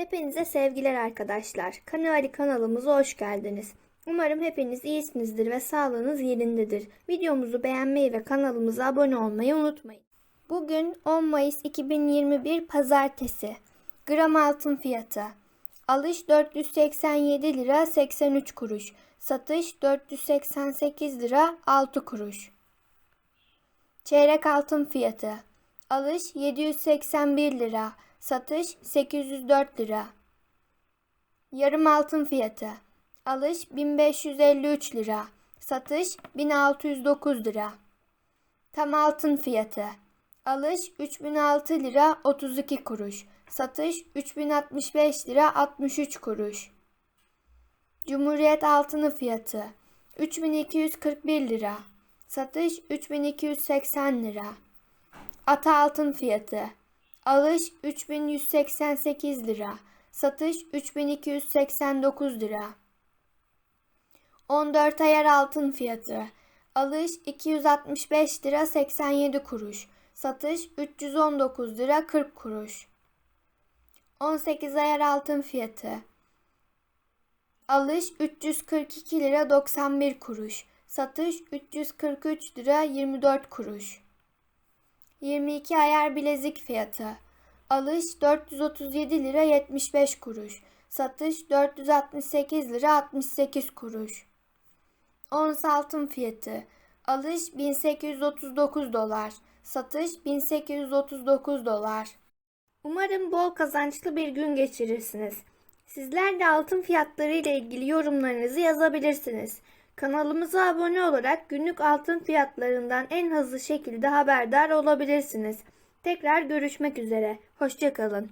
Hepinize sevgiler arkadaşlar. Kanali kanalımıza hoş geldiniz. Umarım hepiniz iyisinizdir ve sağlığınız yerindedir. Videomuzu beğenmeyi ve kanalımıza abone olmayı unutmayın. Bugün 10 Mayıs 2021 Pazartesi. Gram altın fiyatı. Alış 487 lira 83 kuruş. Satış 488 lira 6 kuruş. Çeyrek altın fiyatı. Alış 781 lira. Satış 804 lira. Yarım altın fiyatı. Alış 1553 lira. Satış 1609 lira. Tam altın fiyatı. Alış 3006 lira 32 kuruş. Satış 3065 lira 63 kuruş. Cumhuriyet altını fiyatı 3241 lira. Satış 3280 lira. Ata altın fiyatı. Alış 3188 lira. Satış 3289 lira. 14 ayar altın fiyatı. Alış 265 lira 87 kuruş. Satış 319 lira 40 kuruş. 18 ayar altın fiyatı. Alış 342 lira 91 kuruş. Satış 343 lira 24 kuruş. 22 ayar bilezik fiyatı. Alış 437 lira 75 kuruş. Satış 468 lira 68 kuruş. Ons altın fiyatı. Alış 1839 dolar. Satış 1839 dolar. Umarım bol kazançlı bir gün geçirirsiniz. Sizler de altın fiyatları ile ilgili yorumlarınızı yazabilirsiniz. Kanalımıza abone olarak günlük altın fiyatlarından en hızlı şekilde haberdar olabilirsiniz. Tekrar görüşmek üzere. Hoşçakalın.